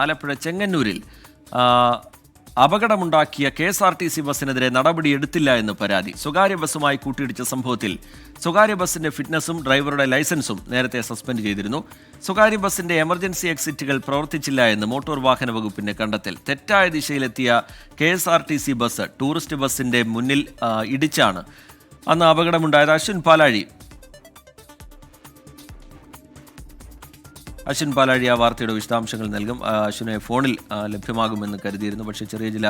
ആലപ്പുഴ ചെങ്ങന്നൂരിൽ അപകടമുണ്ടാക്കിയ K S R T C ബസ്സിനെതിരെ നടപടിയെടുത്തില്ല എന്ന് പരാതി. സ്വകാര്യ ബസ്സുമായി കൂട്ടിയിടിച്ച സംഭവത്തിൽ സ്വകാര്യ ബസ്സിന്റെ ഫിറ്റ്നസും ഡ്രൈവറുടെ ലൈസൻസും നേരത്തെ സസ്പെൻഡ് ചെയ്തിരുന്നു. സ്വകാര്യ ബസ്സിന്റെ എമർജൻസി എക്സിറ്റുകൾ പ്രവർത്തിച്ചില്ല എന്ന് മോട്ടോർ വാഹന വകുപ്പിന്റെ കണ്ടെത്തൽ. തെറ്റായ ദിശയിലെത്തിയ K S R T C bus tourist ബസ്സിന്റെ മുന്നിൽ ഇടിച്ചാണ്. അന്ന് അപകടമുണ്ടായത് അശ്വിൻ പാലാഴി അശ്വിൻ പാലാഴി ആ വാർത്തയുടെ വിശദാംശങ്ങൾ നൽകും. അശ്വിനെ ഫോണിൽ ലഭ്യമാകുമെന്ന് കരുതിയിരുന്നു. പക്ഷേ ചെറിയ ചില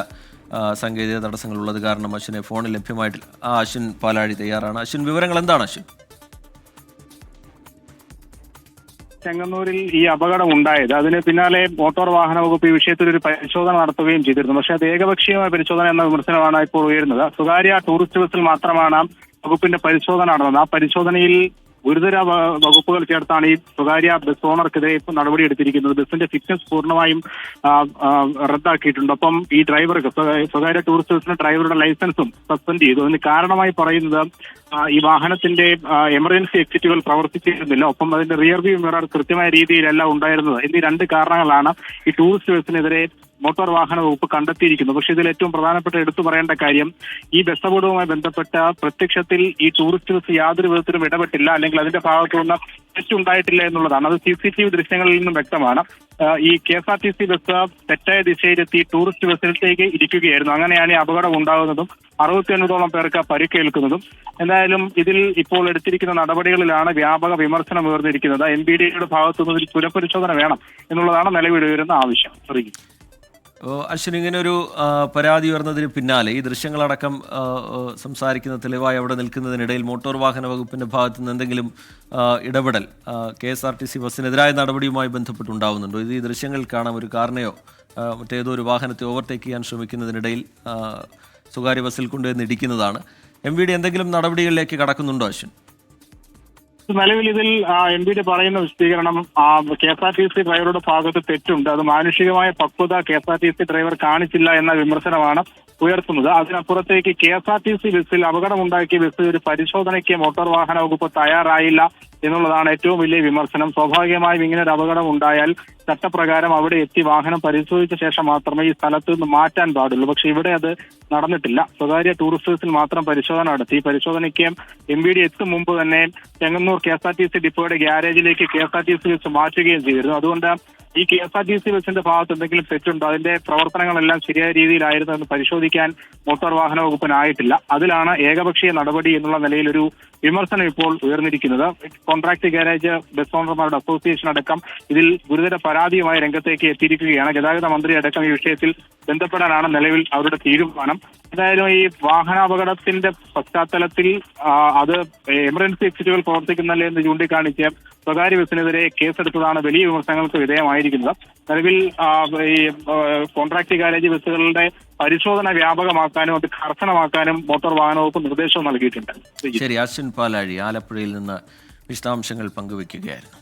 സാങ്കേതിക തടസ്സങ്ങൾ ഉള്ളത് കാരണം അശ്വിനെ ഫോണിൽ ലഭ്യമായിട്ടില്ല ആ അശ്വിൻ പാലാഴി തയ്യാറാണ്. അശ്വിൻ വിവരങ്ങൾ എന്താണ് അശ്വിൻ? ചെങ്ങന്നൂരിൽ ഈ അപകടം ഉണ്ടായത്. അതിന് പിന്നാലെ മോട്ടോർ വാഹന വകുപ്പ് ഈ വിഷയത്തിൽ ഒരു പരിശോധന നടത്തുകയും ചെയ്തിരുന്നു. പക്ഷേ അത് ഏകപക്ഷീയമായ പരിശോധന എന്ന വിമർശനമാണ് ഇപ്പോൾ ഉയരുന്നത്. സ്വകാര്യ ടൂറിസ്റ്റ് ബസ്സിൽ മാത്രമാണ് വകുപ്പിന്റെ പരിശോധന നടന്നത്. ആ പരിശോധനയിൽ ഗുരുതര വകുപ്പുകൾ ചേർത്താണ് ഈ സ്വകാര്യ ബസ് ഓണർക്കെതിരെ ഇപ്പോൾ നടപടിയെടുത്തിരിക്കുന്നത് ബസിന്റെ ഫിറ്റ്നസ് പൂർണമായും റദ്ദാക്കിയിട്ടുണ്ട്. ഒപ്പം ഈ ഡ്രൈവർക്ക് സ്വകാര്യ ടൂറിസ്റ്റ് ബസ്സിന് ഡ്രൈവറുടെ ലൈസൻസും സസ്പെൻഡ് ചെയ്തു. അതിന് കാരണമായി പറയുന്നത് ഈ വാഹനത്തിന്റെ എമർജൻസി എക്സിറ്റുകൾ പ്രവർത്തിച്ചിരുന്നില്ല. ഒപ്പം അതിന്റെ റിയർ വ്യൂ മിറർ കൃത്യമായ രീതിയിലല്ല ഉണ്ടായിരുന്നത്. എന്നീ രണ്ട് കാരണങ്ങളാണ് ഈ ടൂറിസ്റ്റ് ബസ്സിനെതിരെ മോട്ടോർ വാഹന വകുപ്പ് കണ്ടെത്തിയിരിക്കുന്നു. പക്ഷേ ഇതിൽ ഏറ്റവും പ്രധാനപ്പെട്ട എടുത്തു പറയേണ്ട കാര്യം ഈ ബസ് അപകടവുമായി ബന്ധപ്പെട്ട പ്രത്യക്ഷത്തിൽ ഈ ടൂറിസ്റ്റ് ബസ് യാതൊരു വിധത്തിലും ഇടപെട്ടില്ല അല്ലെങ്കിൽ അതിന്റെ നിന്ന് തെറ്റുണ്ടായിട്ടില്ല എന്നുള്ളതാണ്. അത് സി സി ടി വി ദൃശ്യങ്ങളിൽ നിന്നും വ്യക്തമാണ്. ഈ K S R T C bus തെറ്റായ ദിശയിലെത്തി ടൂറിസ്റ്റ് ബസ്സിലേക്ക് ഇരിക്കുകയായിരുന്നു. അങ്ങനെയാണ് ഈ അപകടം ഉണ്ടാകുന്നതും അറുപത്തി അഞ്ഞൂറോളം പേർക്ക് പരിക്കേൽക്കുന്നതും. എന്തായാലും ഇതിൽ ഇപ്പോൾ എടുത്തിരിക്കുന്ന നടപടികളിലാണ് വ്യാപക വിമർശനം ഉയർന്നിരിക്കുന്നത്. എം ബി ഡിയുടെ ഭാഗത്തുനിന്ന് ഇതിൽ പുനഃപരിശോധന വേണം എന്നുള്ളതാണ് നിലവിൽ ഉയരുന്ന ആവശ്യം. അശ്വിൻ ഇങ്ങനെ ഒരു പരാതി ഉയർന്നതിന് പിന്നാലെ ഈ ദൃശ്യങ്ങളടക്കം സംസാരിക്കുന്ന തെളിവായി അവിടെ നിൽക്കുന്നതിനിടയിൽ മോട്ടോർ വാഹന വകുപ്പിന്റെ ഭാഗത്ത് നിന്ന് എന്തെങ്കിലും ഇടപെടൽ K S R T C ബസ്സിനെതിരായ നടപടിയുമായി ബന്ധപ്പെട്ടുണ്ടാവുന്നുണ്ടോ? ഇത് ഈ ദൃശ്യങ്ങൾ കാണാം ഒരു കാരണയോ മറ്റേതോ ഒരു വാഹനത്തെ ഓവർടേക്ക് ചെയ്യാൻ ശ്രമിക്കുന്നതിനിടയിൽ സ്വകാര്യ ബസ്സിൽ കൊണ്ടുവന്ന് ഇടിക്കുന്നതാണ്. എം വി ഡി എന്തെങ്കിലും നടപടികളിലേക്ക് കടക്കുന്നുണ്ടോ അശ്വിൻ? നിലവിൽ ഇതിൽ എം പിയുടെ പറയുന്ന വിശദീകരണം K S R T C ഡ്രൈവറുടെ ഭാഗത്ത് തെറ്റുണ്ട്. അത് മാനുഷികമായ പക്വത K S R T C driver കാണിച്ചില്ല എന്ന വിമർശനമാണ് ഉയർത്തുന്നത്. അതിനപ്പുറത്തേക്ക് K S R T C ബസ്സിൽ അപകടമുണ്ടാക്കിയ ബസ് ഒരു പരിശോധനയ്ക്ക് മോട്ടോർ വാഹന വകുപ്പ് തയ്യാറായില്ല. എന്നുള്ളതാണ് ഏറ്റവും വലിയ വിമർശനം. സ്വാഭാവികമായും ഇങ്ങനെ ഒരു അപകടം ഉണ്ടായാൽ ചട്ടപ്രകാരം അവിടെ എത്തി വാഹനം പരിശോധിച്ച ശേഷം മാത്രമേ ഈ സ്ഥലത്ത് നിന്ന് മാറ്റാൻ പാടുള്ളൂ. പക്ഷെ ഇവിടെ അത് നടന്നിട്ടില്ല. സ്വകാര്യ ടൂറിസ്റ്റേഴ്സിൽ മാത്രം പരിശോധന നടത്തി. പരിശോധനയ്ക്ക് എം ബി ഡി എത്തും മുമ്പ് തന്നെ Chengannur K S R T C ഡിപ്പോയുടെ ഗ്യാരേജിലേക്ക് K S R T C വെച്ച് മാറ്റുകയും ചെയ്തിരുന്നു. അതുകൊണ്ട് ഈ K S R T C ബസിന്റെ ഭാഗത്ത് എന്തെങ്കിലും തെറ്റുണ്ടോ? അതിന്റെ പ്രവർത്തനങ്ങളെല്ലാം ശരിയായ രീതിയിലായിരുന്നു എന്ന് പരിശോധിക്കാൻ മോട്ടോർ വാഹന വകുപ്പിനായിട്ടില്ല. അതിലാണ് ഏകപക്ഷീയ നടപടി എന്നുള്ള നിലയിൽ ഒരു വിമർശനം ഇപ്പോൾ ഉയർന്നിരിക്കുന്നത്. കോൺട്രാക്ട് ഗാരേജ് ബസ് ഓണർമാരുടെ അസോസിയേഷൻ അടക്കം ഇതിൽ ഗുരുതര പരാതിയുമായി രംഗത്തേക്ക് എത്തിയിരിക്കുകയാണ്. ഗതാഗത മന്ത്രി അടക്കം ഈ വിഷയത്തിൽ ബന്ധപ്പെടാനാണ് നിലവിൽ അവരുടെ തീരുമാനം. എന്തായാലും ഈ വാഹനാപകടത്തിന്റെ പശ്ചാത്തലത്തിൽ അത് എമർജൻസി എക്സിറ്റുകൾ പ്രവർത്തിക്കുന്നില്ല എന്ന് ചൂണ്ടിക്കാണിച്ച് സ്വകാര്യ ബസ്സിനെതിരെ കേസെടുത്തതാണ് വലിയ വിമർശനങ്ങൾക്ക് വിധേയമായിരിക്കുന്നത്. നിലവിൽ ഈ കോൺട്രാക്ട് ഗാരേജ് ബസ്സുകളുടെ പരിശോധന വ്യാപകമാക്കാനും അത് കർശനമാക്കാനും മോട്ടോർ വാഹന വകുപ്പ് നിർദ്ദേശവും നൽകിയിട്ടുണ്ട്. ശരി അശ്വിൻ പാലാഴി ആലപ്പുഴയിൽ നിന്ന് വിശദാംശങ്ങൾ പങ്കുവയ്ക്കുകയായിരുന്നു